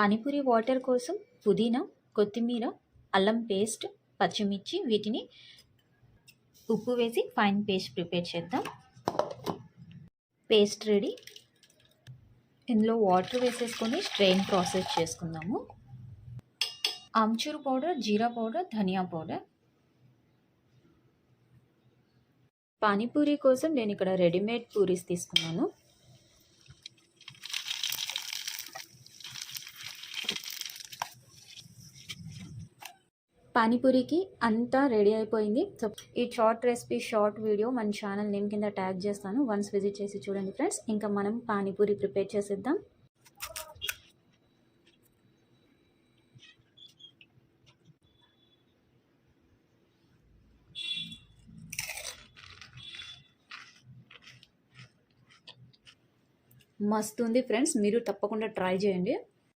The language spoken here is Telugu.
పానీపూరి వాటర్ కోసం పుదీనా కొత్తిమీర అల్లం పేస్ట్ పచ్చిమిర్చి వీటిని ఉప్పు వేసి ఫైన్ పేస్ట్ ప్రిపేర్ చేద్దాం. పేస్ట్ రెడీ ఇందులో వాటర్ వేసేసుకొని స్ట్రెయిన్ ప్రాసెస్ చేసుకుందాము. Amchur powder jeera powder dhaniya powder panipuri కోసం నేను ఇక్కడ రెడీమేడ్ పూరీస్ తీసుకున్నాను. పానీపూరికి అంతా రెడీ అయిపోయింది. సో ఈ షార్ట్ రెసిపీ షార్ట్ వీడియో మన ఛానల్ నేమ్ కింద ట్యాగ్ చేస్తాను. వన్స్ విజిట్ చేసి చూడండి ఫ్రెండ్స్ ఇంకా మనం పానీపూరి ప్రిపేర్ చేసేద్దాం. మస్తు ఉంది ఫ్రెండ్స్ మీరు తప్పకుండా ట్రై చేయండి.